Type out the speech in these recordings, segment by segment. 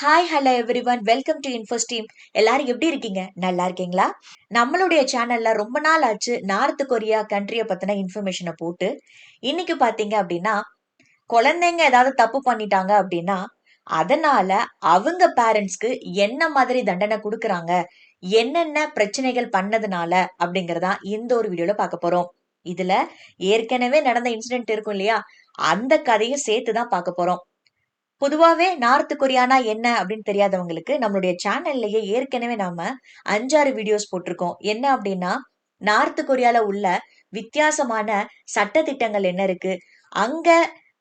Hi hello everyone welcome to Infos team எல்லாரும் எப்படி இருக்கீங்க? நல்லா இருக்கீங்களா? நம்மளுடைய சேனல்ல ரொம்ப நாள் ஆச்சு நார்த் கொரியா கண்ட்ரியை பத்தின இன்ஃபர்மேஷனை போட்டு. இன்னைக்கு பாத்தீங்க அப்படின்னா குழந்தைங்க ஏதாவது தப்பு பண்ணிட்டாங்க அப்படின்னா அதனால அவங்க பேரண்ட்ஸ்க்கு என்ன மாதிரி தண்டனை கொடுக்குறாங்க? என்னென்ன பிரச்சனைகள் பண்ணதுனால அப்படிங்கறதா இந்த ஒரு வீடியோல பார்க்க போறோம். இதுல ஏற்கனவே நடந்த இன்சிடென்ட் இருக்கும் இல்லையா? அந்த கதையும் சேர்த்து தான் பார்க்க போறோம். பொதுவாகவே நார்த் கொரியானா என்ன அப்படின்னு தெரியாதவங்களுக்கு நம்மளுடைய சேனல்லையே ஏற்கனவே நாம அஞ்சாறு வீடியோஸ் போட்டிருக்கோம். என்ன அப்படின்னா நார்த் கொரியால உள்ள வித்தியாசமான சட்ட திட்டங்கள் என்ன இருக்கு? அங்க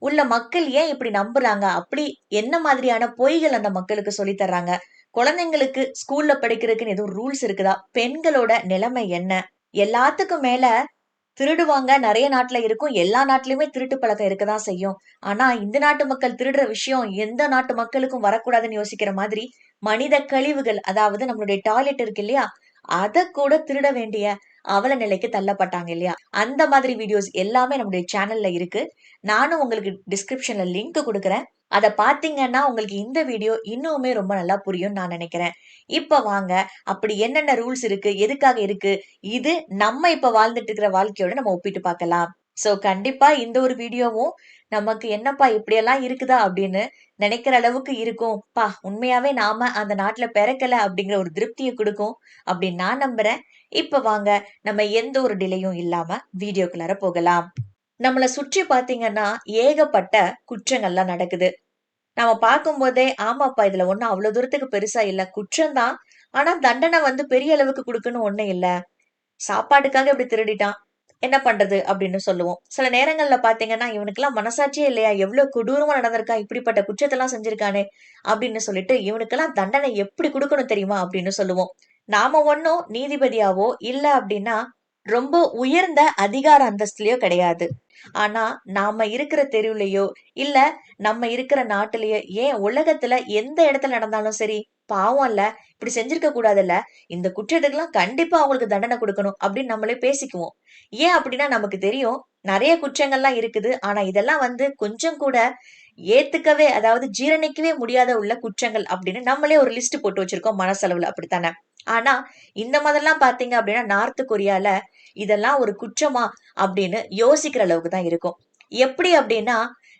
உள்ள மக்கள் ஏன் இப்படி நம்புறாங்க? அப்படி என்ன மாதிரியான பொய்கள் அந்த மக்களுக்கு சொல்லி தர்றாங்க? குழந்தைங்களுக்கு ஸ்கூல்ல படிக்கிறதுக்குன்னு எதுவும் ரூல்ஸ் இருக்குதா? பெண்களோட நிலைமை என்ன? எல்லாத்துக்கும் மேல திருடுவாங்க. நிறைய நாட்டுல இருக்கும். எல்லா நாட்டிலயுமே திருட்டு பழக்கம் இருக்கதான் செய்யும். ஆனா இந்த நாட்டு மக்கள் திருடுற விஷயம் எந்த நாட்டு மக்களுக்கும் வரக்கூடாதுன்னு யோசிக்கிற மாதிரி மனித கழிவுகள் அதாவது நம்மளுடைய டாய்லெட் இருக்கு இல்லையா? அத கூட திருட வேண்டிய அவல நிலைக்கு தள்ளப்பட்டாங்க இல்லையா? அந்த மாதிரி வீடியோஸ் எல்லாமே நம்மளுடைய சேனல்ல இருக்கு. நானும் உங்களுக்கு டிஸ்கிரிப்ஷன்ல லிங்க் கொடுக்குறேன். அதை பார்த்தீங்கன்னா உங்களுக்கு இந்த வீடியோ இன்னுமே ரொம்ப நல்லா புரியும் நான் நினைக்கிறேன். இப்ப வாங்க அப்படி என்னென்ன ரூல்ஸ் இருக்கு எதுக்காக இருக்கு இது நம்ம இப்போ வாழ்ந்துட்டு இருக்கிற வாழ்க்கையோட நம்ம ஒப்பிட்டு பார்க்கலாம். ஸோ கண்டிப்பா இந்த ஒரு வீடியோவும் நமக்கு என்னப்பா இப்படியெல்லாம் இருக்குதா அப்படின்னு நினைக்கிற அளவுக்கு இருக்கும். பா உண்மையாவே நாம அந்த நாட்டுல பிறக்கல அப்படிங்கிற ஒரு திருப்தியை கொடுக்கும் அப்படின்னு நான் நம்புறேன். இப்ப வாங்க நம்ம எந்த ஒரு டிலேயும் இல்லாம வீடியோக்குள்ளார போகலாம். நம்மளை சுற்றி பார்த்தீங்கன்னா ஏகப்பட்ட குற்றங்கள்லாம் நடக்குது. நம்ம பார்க்கும்போதே ஆமாப்பா இதுல ஒன்றும் அவ்வளவு தூரத்துக்கு பெருசா குற்றம் குற்றம்தான். ஆனா தண்டனை வந்து பெரிய அளவுக்கு கொடுக்குன்னு ஒன்றும் இல்லை. சாப்பாட்டுக்காக இப்படி திருடிட்டான். என்ன பண்றது அப்படின்னு சொல்லுவோம். சில நேரங்கள்ல பாத்தீங்கன்னா இவனுக்கெல்லாம் மனசாட்சியே இல்லையா? எவ்வளவு கொடூரமா நடந்திருக்கான் இப்படிப்பட்ட குற்றத்தெல்லாம் செஞ்சிருக்கானே அப்படின்னு சொல்லிட்டு இவனுக்கெல்லாம் தண்டனை எப்படி கொடுக்கணும் தெரியுமா அப்படின்னு சொல்லுவோம். நாம ஒன்னும் நீதிபதியாவோ இல்ல அப்படின்னா ரொம்ப உயர்ந்த அதிகார அந்தஸ்துலயோ கிடையாது. ஆனா நாம இருக்கிற தெருவுலயோ இல்ல நம்ம இருக்கிற நாட்டிலேயோ ஏன் உலகத்துல எந்த இடத்துல நடந்தாலும் சரி பாவம் இல்ல இப்படி செஞ்சிருக்க கூடாதுல்ல இந்த குற்றத்துக்கெல்லாம் கண்டிப்பா அவங்களுக்கு தண்டனை கொடுக்கணும் அப்படின்னு நம்மளே பேசிக்குவோம். ஏன் அப்படின்னா நமக்கு தெரியும் நிறைய குற்றங்கள்லாம் இருக்குது. ஆனா இதெல்லாம் வந்து கொஞ்சம் கூட ஏத்துக்கவே அதாவது ஜீரணிக்கவே முடியாத உள்ள குற்றங்கள் அப்படின்னு நம்மளே ஒரு லிஸ்ட் போட்டு வச்சிருக்கோம் மனசளவுல அப்படித்தானே? ஆனா இந்த மாதிரிலாம் பாத்தீங்க அப்படின்னா நார்த் கொரியால இதெல்லாம் ஒரு குற்றமா அப்படின்னு யோசிக்கிற அளவுக்கு தான் இருக்கும். எப்படி அப்படின்னா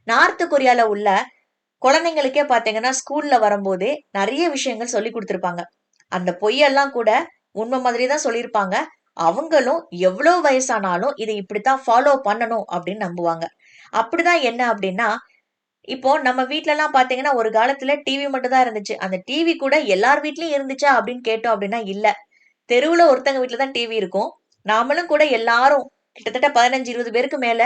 நார்த் கொரியால உள்ள குழந்தைங்களுக்கே பாத்தீங்கன்னா ஸ்கூல்ல வரும்போதே நிறைய விஷயங்கள் சொல்லி கொடுத்துருப்பாங்க. அந்த பொய்யெல்லாம் கூட உண்மை மாதிரி தான் சொல்லியிருப்பாங்க. அவங்களும் எவ்வளவு வயசானாலும் இதை இப்படித்தான் ஃபாலோ பண்ணணும் அப்படின்னு நம்புவாங்க. அப்படிதான் என்ன அப்படின்னா இப்போ நம்ம வீட்டிலலாம் எல்லாம் பாத்தீங்கன்னா ஒரு காலத்துல டிவி மட்டும் தான் இருந்துச்சு. அந்த டிவி கூட எல்லார் வீட்லயும் இருந்துச்சா அப்படின்னு கேட்டோம் அப்படின்னா இல்ல. தெருவுல ஒருத்தங்க வீட்டுல தான் டிவி இருக்கும். நாமளும் கூட எல்லாரும் கிட்டத்தட்ட பதினஞ்சு இருபது பேருக்கு மேல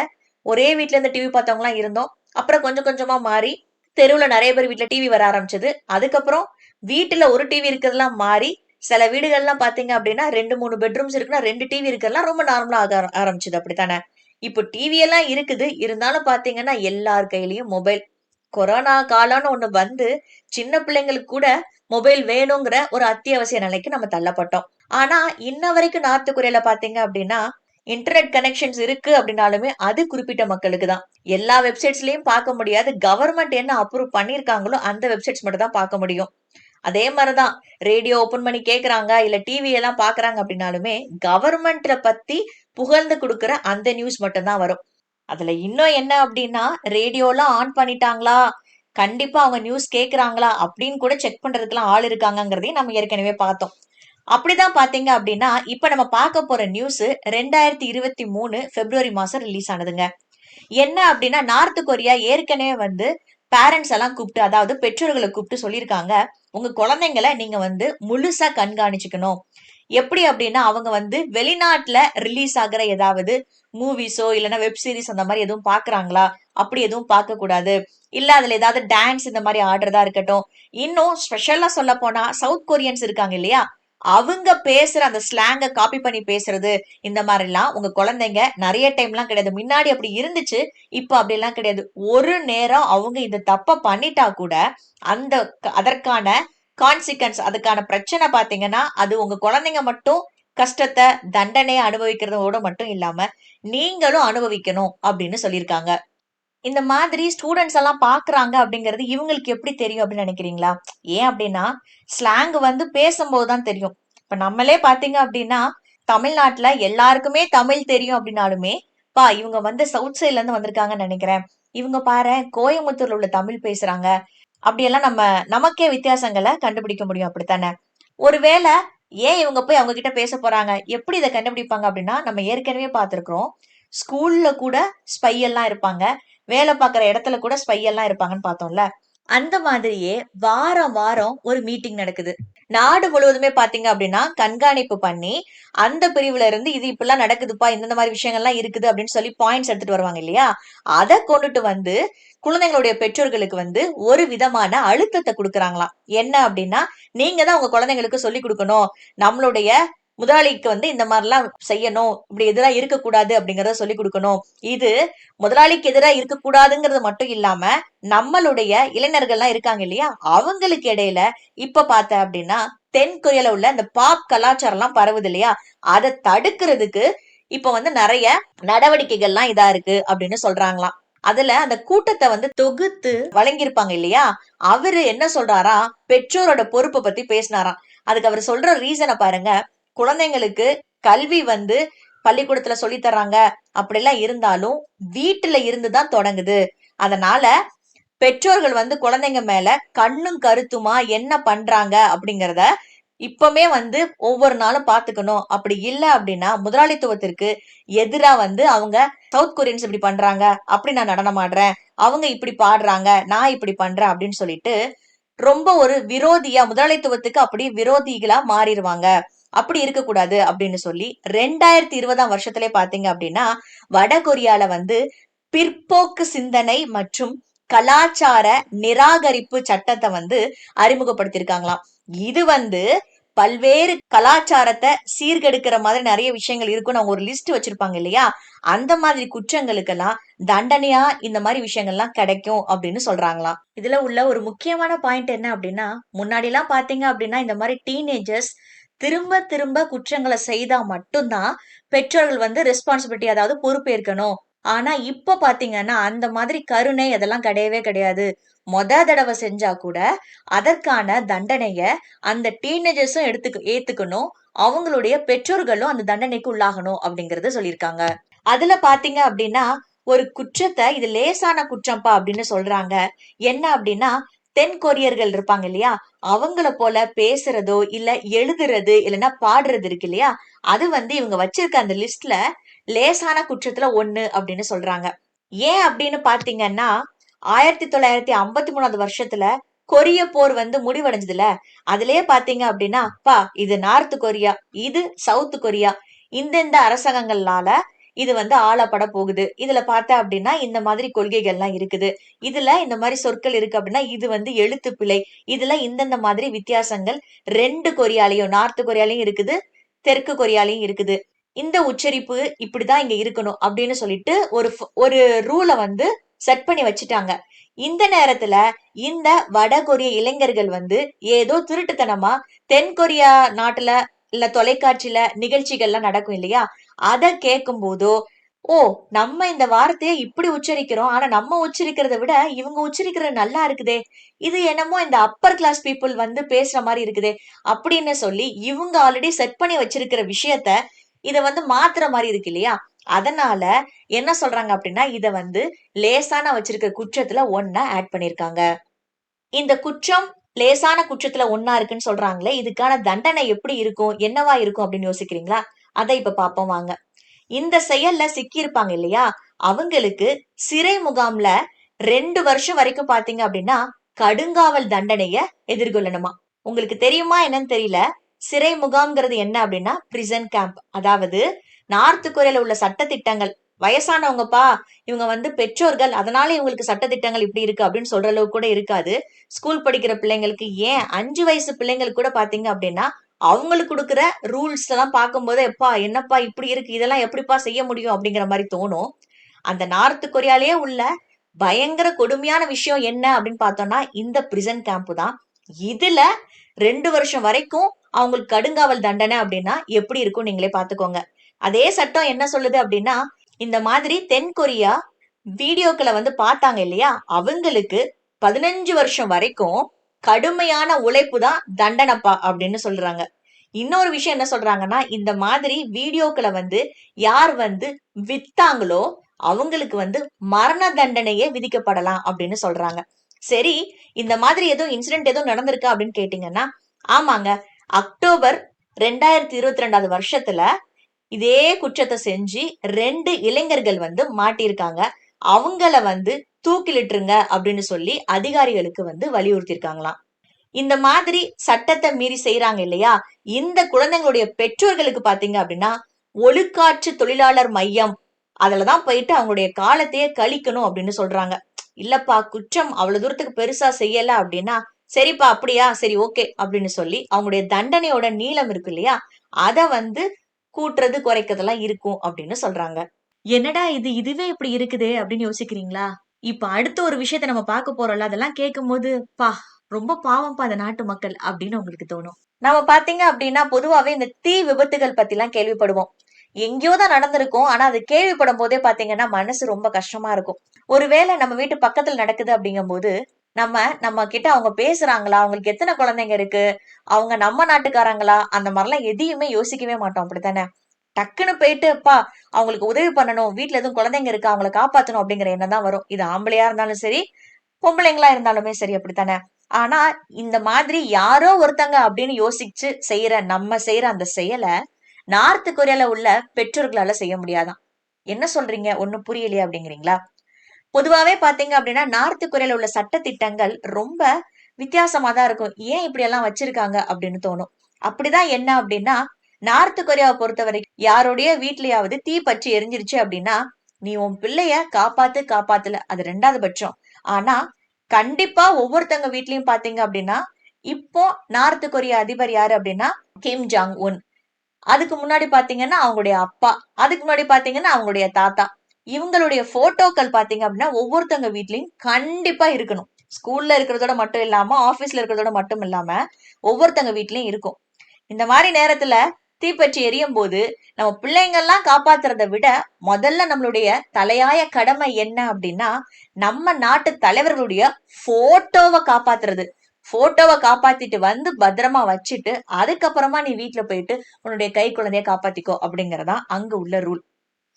ஒரே வீட்ல இருந்து டிவி பார்த்தவங்களாம் இருந்தோம். அப்புறம் கொஞ்சம் கொஞ்சமா மாறி தெருவுல நிறைய பேர் வீட்டுல டிவி வர ஆரம்பிச்சது. அதுக்கப்புறம் வீட்டுல ஒரு டிவி இருக்கிறதுலாம் மாறி சில வீடுகள்லாம் பாத்தீங்க அப்படின்னா ரெண்டு மூணு பெட்ரூம்ஸ் இருக்குன்னா ரெண்டு டிவி இருக்கிறதுலாம் ரொம்ப நார்மலா ஆக ஆரம்பிச்சது அப்படித்தானே? இப்போ டிவி எல்லாம் இருக்குது. இருந்தாலும் பாத்தீங்கன்னா எல்லார் கையிலயும் மொபைல் கொரோனா காலம்னு ஒண்ணு வந்து சின்ன பிள்ளைங்களுக்கு கூட மொபைல் வேணுங்கிற ஒரு அத்தியாவசிய நிலைக்கு நம்ம தள்ளப்பட்டோம். ஆனா இன்ன வரைக்கும் நார்த்து கொரியால பாத்தீங்க அப்படின்னா இன்டர்நெட் கனெக்ஷன்ஸ் இருக்கு அப்படின்னாலுமே அது குறிப்பிட்ட மக்களுக்கு தான். எல்லா வெப்சைட்ஸ்லயும் பார்க்க முடியாது. கவர்மெண்ட் என்ன அப்ரூவ் பண்ணிருக்காங்களோ அந்த வெப்சைட்ஸ் மட்டும் தான் பார்க்க முடியும். அதே மாதிரிதான் ரேடியோ ஓபன் பண்ணி கேக்குறாங்க இல்ல டிவி எல்லாம் பாக்குறாங்க அப்படின்னாலுமே கவர்மெண்ட்ல பத்தி புகழ்ந்து கொடுக்கற அந்த நியூஸ் மட்டும் தான் வரும். அதுல இன்னும் என்ன அப்படின்னா ரேடியோலாம் ஆன் பண்ணிட்டாங்களா? கண்டிப்பா அவங்க நியூஸ் கேட்கறாங்களா அப்படின்னு கூட செக் பண்றதுக்குலாம் ஆள் இருக்காங்கிறதையும் நம்ம ஏற்கனவே பார்த்தோம். அப்படிதான் பாத்தீங்க அப்படின்னா இப்ப நம்ம பார்க்க போற நியூஸ் ரெண்டாயிரத்தி இருபத்தி மூணு பிப்ரவரி மாசம் ரிலீஸ் ஆனதுங்க. என்ன அப்படின்னா நார்த் கொரியா ஏற்கனவே வந்து பேரண்ட்ஸ் எல்லாம் கூப்பிட்டு அதாவது பெற்றோர்களை கூப்பிட்டு சொல்லியிருக்காங்க. உங்க குழந்தைங்களை நீங்க வந்து முழுசா கண்காணிச்சுக்கணும். எப்படி அப்படின்னா அவங்க வந்து வெளிநாட்டுல ரிலீஸ் ஆகுற ஏதாவது மூவிஸோ இல்லைன்னா வெப் சீரிஸ் அந்த மாதிரி எதுவும் பாக்குறாங்களா? அப்படி எதுவும் பார்க்க கூடாது இல்ல அதுல ஏதாவது டான்ஸ் இந்த மாதிரி ஆடுறதா இருக்கட்டும். இன்னும் ஸ்பெஷலா சொல்ல போனா சவுத் கொரியன்ஸ் இருக்காங்க இல்லையா? அவங்க பேசுற அந்த ஸ்லாங்க காப்பி பண்ணி பேசுறது இந்த மாதிரி எல்லாம் உங்க குழந்தைங்க நிறைய டைம் எல்லாம் கிடையாது. முன்னாடி அப்படி இருந்துச்சு இப்ப அப்படி எல்லாம் கிடையாது. ஒரு நேரம் அவங்க இந்த தப்ப பண்ணிட்டா கூட அந்த அதற்கான கான்சிக்வன்ஸ் அதுக்கான பிரச்சனை பாத்தீங்கன்னா அது உங்க குழந்தைங்க மட்டும் கஷ்டத்தை தண்டனையை அனுபவிக்கிறதோட மட்டும் இல்லாம நீங்களும் அனுபவிக்கணும் அப்படின்னு சொல்லியிருக்காங்க. இந்த மாதிரி ஸ்டூடெண்ட்ஸ் எல்லாம் பாக்குறாங்க அப்படிங்கிறது இவங்களுக்கு எப்படி தெரியும் அப்படின்னு நினைக்கிறீங்களா? ஏன் அப்படின்னா ஸ்லாங் வந்து பேசும்போது தான் தெரியும். இப்ப நம்மளே பாத்தீங்க அப்படின்னா தமிழ்நாட்டுல எல்லாருக்குமே தமிழ் தெரியும் அப்படின்னாலுமே பா இவங்க வந்து சவுத் சைட்ல இருந்து வந்திருக்காங்கன்னு நினைக்கிறேன். இவங்க பாரு கோயம்புத்தூர்ல உள்ள தமிழ் பேசுறாங்க. அப்படியெல்லாம் நம்ம நமக்கே வித்தியாசங்களை கண்டுபிடிக்க முடியும். அப்படித்தானே? ஒருவேளை ஏன் இவங்க போய் அவங்க கிட்ட பேச போறாங்க? எப்படி இதை கண்டுபிடிப்பாங்க அப்படின்னா நம்ம ஏற்கனவே பார்த்துருக்குறோம். ஸ்கூல்ல கூட ஸ்பை எல்லாம் இருப்பாங்க. வேலை பார்க்குற இடத்துல கூட ஸ்பை எல்லாம் இருப்பாங்கன்னு பார்த்தோம்ல. அந்த மாதிரியே வாரம் வாரம் ஒரு மீட்டிங் நடக்குது. நாடு முழுவதுமே பாத்தீங்க அப்படின்னா கண்காணிப்பு பண்ணி அந்த பிரிவுல இருந்து இது இப்படிலாம் நடக்குதுப்பா இந்த மாதிரி விஷயங்கள்லாம் இருக்குது அப்படின்னு சொல்லி பாயிண்ட்ஸ் எடுத்துட்டு வருவாங்க இல்லையா? அதை கொண்டுட்டு வந்து குழந்தைங்களுடைய பெற்றோர்களுக்கு வந்து ஒரு விதமான அழுத்தத்தை கொடுக்குறாங்களாம். என்ன அப்படின்னா நீங்க தான் உங்க குழந்தைங்களுக்கு சொல்லி கொடுக்கணும். நம்மளுடைய முதலாளிக்கு வந்து இந்த மாதிரிலாம் செய்யணும் இப்படி எதிராக இருக்கக்கூடாது அப்படிங்கறத சொல்லி கொடுக்கணும். இது முதலாளிக்கு எதிராக இருக்கக்கூடாதுங்கிறது மட்டும் இல்லாம நம்மளுடைய இளைஞர்கள்லாம் இருக்காங்க இல்லையா? அவங்களுக்கு இடையில இப்ப பார்த்த அப்படின்னா தென்கொரியால உள்ள இந்த பாப் கலாச்சாரம் எல்லாம் பரவுது இல்லையா? அதை தடுக்கிறதுக்கு இப்ப வந்து நிறைய நடவடிக்கைகள்லாம் இதா இருக்கு அப்படின்னு சொல்றாங்களாம். அதுல அந்த கூட்டத்தை வந்து தொகுத்து வழங்கியிருப்பாங்க இல்லையா? அவரு என்ன சொல்றாரா? பெற்றோரோட பொறுப்பை பத்தி பேசினாராம். அதுக்கு அவர் சொல்ற ரீசனை பாருங்க. குழந்தைங்களுக்கு கல்வி வந்து பள்ளிக்கூடத்துல சொல்லி தர்றாங்க. அப்படிலாம் இருந்தாலும் வீட்டுல இருந்துதான் தொடங்குது. அதனால பெற்றோர்கள் வந்து குழந்தைங்க மேல கண்ணும் கருத்துமா என்ன பண்றாங்க அப்படிங்கறத இப்பமே வந்து ஒவ்வொரு நாளும் பாத்துக்கணும் அப்படி இல்ல அப்படின்னா முதலாளித்துவத்திற்கு எதிரா வந்து அவங்க சவுத் கொரியன்ஸ் இப்படி பண்றாங்க. அப்படி நான் நடனமாடுறேன் அவங்க இப்படி பாடுறாங்க. நான் இப்படி பண்றேன் அப்படின்னு சொல்லிட்டு ரொம்ப ஒரு விரோதியா முதலாளித்துவத்துக்கு அப்படி விரோதிகளா மாறிடுவாங்க. அப்படி இருக்கக்கூடாது அப்படின்னு சொல்லி ரெண்டாயிரத்தி இருபதாம் வருஷத்துல பாத்தீங்க அப்படின்னா வட கொரியால வந்து பிற்போக்கு சிந்தனை மற்றும் கலாச்சார நிராகரிப்பு சட்டத்தை வந்து அறிமுகப்படுத்தியிருக்காங்களாம். இது வந்து பல்வேறு கலாச்சாரத்தை சீர்கெடுக்கிற மாதிரி நிறைய விஷயங்கள் இருக்குன்னு அவங்க ஒரு லிஸ்ட் வச்சிருப்பாங்க இல்லையா? அந்த மாதிரி குற்றங்களுக்கெல்லாம் தண்டனையா இந்த மாதிரி விஷயங்கள்லாம் கிடைக்கும் அப்படின்னு சொல்றாங்களாம். இதுல உள்ள ஒரு முக்கியமான பாயிண்ட் என்ன அப்படின்னா முன்னாடி எல்லாம் பாத்தீங்க அப்படின்னா இந்த மாதிரி டீனேஜர்ஸ் திரும்ப திரும்ப குற்றங்களை செய்தா மட்டும்தான் பெற்றோர்கள் வந்து ரெஸ்பான்சிபிலிட்டி அதாவது பொறுப்பேற்கணும். ஆனா இப்ப பாத்தீங்கன்னா அந்த மாதிரி கருணை அதெல்லாம் கிடையவே கிடையாது. மொத தடவை செஞ்சா கூட அதற்கான தண்டனைய அந்த டீனேஜர்ஸும் எடுத்துக்க ஏத்துக்கணும். அவங்களுடைய பெற்றோர்களும் அந்த தண்டனைக்கு உள்ளாகணும் அப்படிங்கறத சொல்லியிருக்காங்க. அதுல பாத்தீங்க அப்படின்னா ஒரு குற்றத்தை இது லேசான குற்றம்ப்பா அப்படின்னு சொல்றாங்க. என்ன அப்படின்னா தென் கொரியர்கள் இருப்பாங்க இல்லையா? அவங்கள போல பேசுறதோ இல்ல எழுதுறது இல்லைன்னா பாடுறது இருக்கு இல்லையா? அது வந்து இவங்க வச்சிருக்க அந்த லிஸ்ட்ல லேசான குற்றத்துல ஒண்ணு அப்படின்னு சொல்றாங்க. ஏன் அப்படின்னு பாத்தீங்கன்னா ஆயிரத்தி தொள்ளாயிரத்தி ஐம்பத்தி மூணாவது வருஷத்துல கொரிய போர் வந்து முடிவடைஞ்சதுல. அதுலயே பாத்தீங்க அப்படின்னா பா இது நார்த் கொரியா இது சவுத் கொரியா இந்தெந்த அரசாங்கங்களால இது வந்து ஆளப்பட போகுது. இதுல பார்த்தா அப்படின்னா இந்த மாதிரி கொள்கைகள்லாம் இருக்குது. இதுல இந்த மாதிரி சொற்கள் இருக்கு அப்படின்னா இது வந்து எழுத்து பிழை. இதுல இந்தந்த மாதிரி வித்தியாசங்கள் ரெண்டு கொரியாலையும் நார்த் கொரியாலையும் இருக்குது தெற்கு கொரியாலையும் இருக்குது. இந்த உச்சரிப்பு இப்படிதான் இங்க இருக்கணும் அப்படின்னு சொல்லிட்டு ஒரு ஒரு ரூலை வந்து செட் பண்ணி வச்சுட்டாங்க. இந்த நேரத்துல இந்த வட கொரிய இளைஞர்கள் வந்து ஏதோ திருட்டுத்தனமா தென் கொரியா நாட்டுல இல்ல தொலைக்காட்சியில நிகழ்ச்சிகள்லாம் நடக்கும் இல்லையா? அத கேட்கும் போதோ ஓ நம்ம இந்த வார்த்தையை இப்படி உச்சரிக்கிறோம். ஆனா நம்ம உச்சரிக்கிறத விட இவங்க உச்சரிக்கிறது நல்லா இருக்குதே. இது என்னமோ இந்த அப்பர் கிளாஸ் பீப்புள் வந்து பேசுற மாதிரி இருக்குதே. அப்படின்னு சொல்லி இவங்க ஆல்ரெடி செட் பண்ணி வச்சிருக்கிற விஷயத்த இத வந்து மாத்துற மாதிரி இருக்கு இல்லையா? அதனால என்ன சொல்றாங்க அப்படின்னா இத வந்து லேசான வச்சிருக்க குற்றத்துல ஒன்ன ஆட் பண்ணிருக்காங்க. இந்த குற்றம் லேசான குற்றத்துல ஒன்னா இருக்குன்னு சொல்றாங்களே இதுக்கான தண்டனை எப்படி இருக்கும்? என்னவா இருக்கும்? அப்படின்னு யோசிக்கிறீங்களா? அதை இப்ப பாப்போம் வாங்க. இந்த செயல்ல சிக்கி இருப்பாங்க இல்லையா? அவங்களுக்கு சிறை முகாம்ல ரெண்டு வருஷம் வரைக்கும் பாத்தீங்க அப்படின்னா கடுங்காவல் தண்டனைய எதிர்கொள்ளணுமா? உங்களுக்கு தெரியுமா என்னன்னு தெரியல? சிறை முகாம்ங்கிறது என்ன அப்படின்னா பிரிசன் கேம்ப் அதாவது நார்த்து கொரியால உள்ள சட்ட திட்டங்கள் வயசானவங்கப்பா இவங்க வந்து பெற்றோர்கள் அதனால இவங்களுக்கு சட்ட திட்டங்கள் இப்படி இருக்கு அப்படின்னு சொல்ற அளவுக்கு கூட இருக்காது. ஸ்கூல் படிக்கிற பிள்ளைங்களுக்கு ஏன் அஞ்சு வயசு பிள்ளைங்களுக்கு கூட பாத்தீங்க அப்படின்னா அவங்களுக்கு கொடுக்குற ரூல்ஸ் எல்லாம் பார்க்கும்போது எப்பா என்னப்பா இப்படி இருக்கு? இதெல்லாம் எப்படிப்பா செய்ய முடியும்? அப்படிங்கிற மாதிரி தோணும். அந்த நார்த் கொரியாலேயே உள்ள பயங்கர கொடுமையான விஷயம் என்ன அப்படின்னு பார்த்தோம்னா இந்த பிரிசன் கேம்ப் தான். இதுல ரெண்டு வருஷம் வரைக்கும் அவங்களுக்கு கடுங்காவல் தண்டனை அப்படின்னா எப்படி இருக்கும் நீங்களே பாத்துக்கோங்க அதே சட்டம் என்ன சொல்லுது அப்படின்னா இந்த மாதிரி தென் கொரியா வீடியோக்களை வந்து பார்த்தாங்க இல்லையா? அவங்களுக்கு பதினஞ்சு வருஷம் வரைக்கும் கடுமையான உழைப்பு தான் தண்டனைப்பா அப்படின்னு சொல்றாங்க. இன்னொரு விஷயம் என்ன சொல்றாங்கன்னா இந்த மாதிரி வீடியோக்களை வந்து யார் வந்து வித்தாங்களோ அவங்களுக்கு வந்து மரண தண்டனையே விதிக்கப்படலாம் அப்படின்னு சொல்றாங்க. சரி இந்த மாதிரி எதுவும் இன்சிடென்ட் எதுவும் நடந்திருக்கா அப்படின்னு கேட்டீங்கன்னா ஆமாங்க அக்டோபர் ரெண்டாயிரத்தி இருபத்தி ரெண்டாவது வருஷத்துல இதே குற்றத்தை செஞ்சு ரெண்டு இளைஞர்கள் வந்து மாட்டியிருக்காங்க. அவங்கள வந்து தூக்கிலிட்டுருங்க அப்படின்னு சொல்லி அதிகாரிகளுக்கு வந்து வலியுறுத்திருக்காங்களாம் இந்த மாதிரி சட்டத்தை மீறி செய்யறாங்க இல்லையா? இந்த குழந்தைங்களுடைய பெற்றோர்களுக்கு பாத்தீங்க அப்படின்னா ஒழுக்காற்று தொழிலாளர் மையம் அதுலதான் போயிட்டு அவங்களுடைய காலத்தையே கழிக்கணும் அப்படின்னு சொல்றாங்க. இல்லப்பா குற்றம் அவ்வளவு தூரத்துக்கு பெருசா செய்யல அப்படின்னா சரிப்பா அப்படியா சரி ஓகே அப்படின்னு சொல்லி அவங்களுடைய தண்டனையோட நீளம் இருக்கு இல்லையா? அத வந்து கூட்டுறது குறைக்கிறதெல்லாம் இருக்கும் அப்படின்னு சொல்றாங்க. என்னடா இது இதுவே இப்படி இருக்குதே அப்படின்னு யோசிக்கிறீங்களா? இப்ப அடுத்த ஒரு விஷயத்த நம்ம பார்க்க போறோம்ல அதெல்லாம் கேட்கும் போது பா ரொம்ப பாவம்ப்பா அந்த நாட்டு மக்கள் அப்படின்னு உங்களுக்கு தோணும். நம்ம பாத்தீங்க அப்படின்னா பொதுவாவே இந்த தீ விபத்துகள் பத்தி எல்லாம் கேள்விப்படுவோம். எங்கேயோ தான் நடந்திருக்கும் ஆனா அது கேள்விப்படும் போதே பாத்தீங்கன்னா மனசு ரொம்ப கஷ்டமா இருக்கும். ஒருவேளை நம்ம வீட்டு பக்கத்துல நடக்குது அப்படிங்கும் போது நம்ம நம்ம கிட்ட அவங்க பேசுறாங்களா? அவங்களுக்கு எத்தனை குழந்தைங்க இருக்கு? அவங்க நம்ம நாட்டுக்காரங்களா? அந்த மாதிரிலாம் எதையுமே யோசிக்கவே மாட்டோம் அப்படித்தானே? டக்குன்னு போயிட்டு அப்பா அவங்களுக்கு உதவி பண்ணணும். வீட்டுல எதுவும் குழந்தைங்க இருக்கு? அவங்கள காப்பாத்தணும். அப்படிங்கிற எண்ணம் தான் வரும். இது ஆம்பளையா இருந்தாலும் சரி பொம்பளைங்களா இருந்தாலுமே சரி அப்படித்தானே? ஆனா இந்த மாதிரி யாரோ ஒருத்தங்க அப்படின்னு யோசிச்சு செய்யற நம்ம செய்யற அந்த செயலை நார்த் கொரியால உள்ள பெற்றோர்களால செய்ய முடியாதான். என்ன சொல்றீங்க? ஒண்ணும் புரியலையா அப்படிங்கிறீங்களா? பொதுவாவே பாத்தீங்க அப்படின்னா நார்த் கொரியால உள்ள சட்ட திட்டங்கள் ரொம்ப வித்தியாசமா தான் இருக்கும். ஏன் இப்படி எல்லாம் வச்சிருக்காங்க அப்படின்னு தோணும். அப்படிதான் என்ன அப்படின்னா நார்த் கொரியாவை பொறுத்த வரைக்கும் யாருடைய வீட்லயாவது தீ பற்றி எரிஞ்சிருச்சு அப்படின்னா நீ உன் பிள்ளைய காப்பாத்து காப்பாத்துல. அது ரெண்டாவது பட்சம். ஆனா கண்டிப்பா ஒவ்வொருத்தங்க வீட்லயும் பாத்தீங்க அப்படின்னா இப்போ நார்த் கொரியா அதிபர் யாரு அப்படின்னா கிம் ஜாங் உன் அதுக்கு முன்னாடி பாத்தீங்கன்னா அவங்களுடைய அப்பா. அதுக்கு முன்னாடி பாத்தீங்கன்னா அவங்களுடைய தாத்தா. இவங்களுடைய போட்டோக்கள் பாத்தீங்க அப்படின்னா ஒவ்வொருத்தவங்க வீட்லயும் கண்டிப்பா இருக்கணும். ஸ்கூல்ல இருக்கிறதோட மட்டும் இல்லாம ஆபீஸ்ல இருக்கிறதோட மட்டும் இல்லாம ஒவ்வொருத்தங்க வீட்லயும் இருக்கும். இந்த மாதிரி நேரத்துல தீப்பற்றி எரியும் போது நம்ம பிள்ளைங்கள்லாம் காப்பாத்துறதை விட முதல்ல நம்மளுடைய தலையாய கடமை என்ன அப்படின்னா நம்ம நாட்டு தலைவர்களுடைய போட்டோவை காப்பாத்துறது. போட்டோவை காப்பாத்திட்டு வந்து பத்திரமா வச்சுட்டு அதுக்கப்புறமா நீ வீட்டுல போயிட்டு உன்னுடைய கை குழந்தைய காப்பாத்திக்கோ அப்படிங்கறதா அங்க உள்ள ரூல்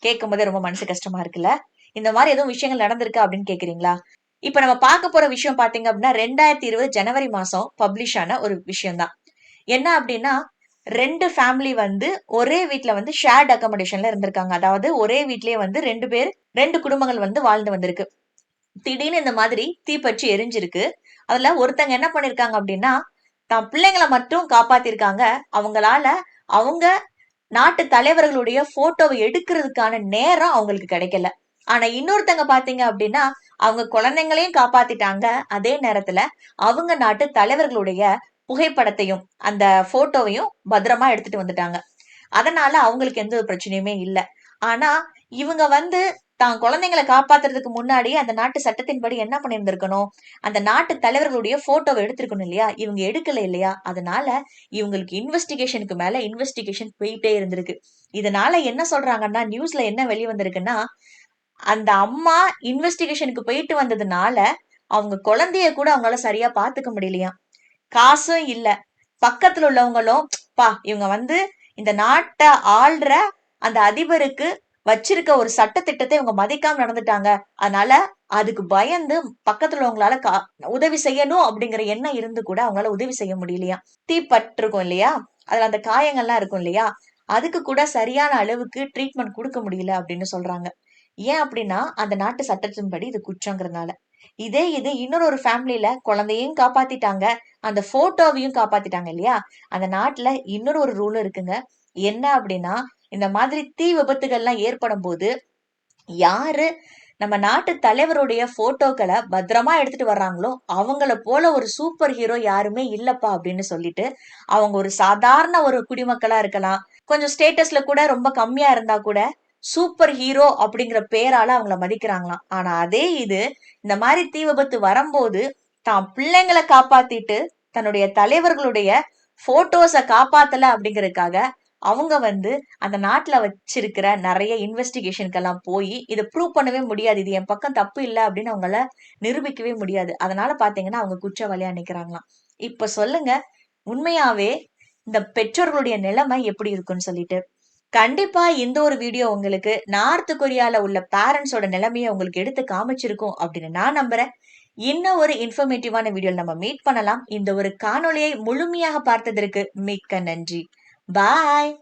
கேட்கும் போதே ரொம்ப மனசு கஷ்டமா இருக்குல்ல? இந்த மாதிரி எதுவும் விஷயங்கள் நடந்திருக்கா அப்படின்னு கேக்குறீங்களா இப்ப நம்ம பார்க்க போற விஷயம் பாத்தீங்க அப்படின்னா ரெண்டாயிரத்தி இருபது ஜனவரி மாசம் பப்ளிஷ் ஆன ஒரு விஷயம் தான் என்ன அப்படின்னா ரெண்டு ஃபேமிலி வந்து ஒரே வீட்டில் வந்து ஷேர்ட் அக்கமடேஷன்ல இருந்திருக்காங்க. அதாவது ஒரே வீட்லயே வந்து ரெண்டு பேர் ரெண்டு குடும்பங்கள் வந்து வாழ்ந்து வந்திருக்கு. திடீர்னு இந்த மாதிரி தீப்பற்றி எரிஞ்சிருக்கு. அதுல ஒருத்தங்க என்ன பண்ணிருக்காங்க அப்படின்னா தான் பிள்ளைங்களை மட்டும் காப்பாத்திருக்காங்க. அவங்களால அவங்க நாட்டு தலைவர்களுடைய போட்டோவை எடுக்கிறதுக்கான நேரம் அவங்களுக்கு கிடைக்கல. ஆனா இன்னொருத்தங்க பாத்தீங்க அப்படின்னா அவங்க குழந்தைங்களையும் காப்பாத்திட்டாங்க. அதே நேரத்துல அவங்க நாட்டு தலைவர்களுடைய புகைப்படத்தையும் அந்த போட்டோவையும் பத்திரமா எடுத்துட்டு வந்துட்டாங்க. அதனால அவங்களுக்கு எந்த ஒரு பிரச்சனையுமே இல்லை. ஆனா இவங்க வந்து தான் குழந்தைங்களை காப்பாத்துறதுக்கு முன்னாடி அந்த நாட்டு சட்டத்தின்படி என்ன பண்ணியிருந்திருக்கணும்? அந்த நாட்டு தலைவர்களுடைய போட்டோவை எடுத்திருக்கணும் இல்லையா? இவங்க எடுக்கல இல்லையா? அதனால இவங்களுக்கு இன்வெஸ்டிகேஷனுக்கு மேல இன்வெஸ்டிகேஷன் போயிட்டே இருந்திருக்கு. இதனால என்ன சொல்றாங்கன்னா நியூஸ்ல என்ன வெளியே வந்திருக்குன்னா அந்த அம்மா இன்வெஸ்டிகேஷனுக்கு போயிட்டு வந்ததுனால அவங்க குழந்தைய கூட அவங்களால சரியா பாத்துக்க முடியலையா காசும் இல்ல. பக்கத்துல உள்ளவங்களும் பா இவங்க வந்து இந்த நாட்டை ஆள்ற அந்த அதிபருக்கு வச்சிருக்க ஒரு சட்ட திட்டத்தை இவங்க மதிக்காம நடந்துட்டாங்க. அதனால அதுக்கு பயந்து பக்கத்துல உள்ளவங்களால கா உதவி செய்யணும் அப்படிங்கிற எண்ணம் இருந்து கூட அவங்களால உதவி செய்ய முடியலையா? தீப்பட்டிருக்கும் இல்லையா? அதுல அந்த காயங்கள்லாம் இருக்கும் இல்லையா? அதுக்கு கூட சரியான அளவுக்கு ட்ரீட்மெண்ட் கொடுக்க முடியல அப்படின்னு சொல்றாங்க. ஏன் அப்படின்னா அந்த நாட்டு சட்டத்தின்படி இது குற்றங்கிறதுனால. இதே இது இன்னொரு ஒரு ஃபேமிலியில குழந்தையும் காப்பாத்திட்டாங்க. அந்த போட்டோவையும் காப்பாத்திட்டாங்க இல்லையா? அந்த நாட்டுல இன்னொரு ஒரு ரூலும் இருக்குங்க. என்ன அப்படின்னா இந்த மாதிரி தீ விபத்துகள்லாம் ஏற்படும் போது யாரு நம்ம நாட்டு தலைவருடைய போட்டோக்களை பத்திரமா எடுத்துட்டு வர்றாங்களோ அவங்கள போல ஒரு சூப்பர் ஹீரோ யாருமே இல்லப்பா அப்படின்னு சொல்லிட்டு அவங்க ஒரு சாதாரண ஒரு குடிமக்களா இருக்கலாம். கொஞ்சம் ஸ்டேட்டஸ்ல கூட ரொம்ப கம்மியா இருந்தா கூட சூப்பர் ஹீரோ அப்படிங்கிற பேரால அவங்கள மதிக்கிறாங்களாம். ஆனா அதே இது இந்த மாதிரி தீ விபத்து வரும்போது தான் பிள்ளைங்களை காப்பாத்திட்டு தன்னுடைய தலைவர்களுடைய போட்டோஸை காப்பாத்தல அப்படிங்கறதுக்காக அவங்க வந்து அந்த நாட்டுல வச்சிருக்கிற நிறைய இன்வெஸ்டிகேஷனுக்கெல்லாம் போய் இதை ப்ரூவ் பண்ணவே முடியாது. இது என் பக்கம் தப்பு இல்லை அப்படின்னு அவங்கள நிரூபிக்கவே முடியாது. அதனால பாத்தீங்கன்னா அவங்க குற்றவாளியா நிக்கிறாங்களாம். இப்ப சொல்லுங்க உண்மையாவே இந்த பெற்றோர்களுடைய நிலைமை எப்படி இருக்குன்னு சொல்லிட்டு. கண்டிப்பா இந்த ஒரு வீடியோ உங்களுக்கு நார்த் கொரியால உள்ள பேரண்ட்ஸோட நிலைமையை உங்களுக்கு எடுத்து காமிச்சிருக்கும் அப்படின்னு நான் நம்புறேன். இன்னும் ஒரு இன்ஃபர்மேட்டிவான வீடியோ நம்ம மீட் பண்ணலாம். இந்த ஒரு காணொளியை முழுமையாக பார்த்ததற்கு மிக்க நன்றி. பாய்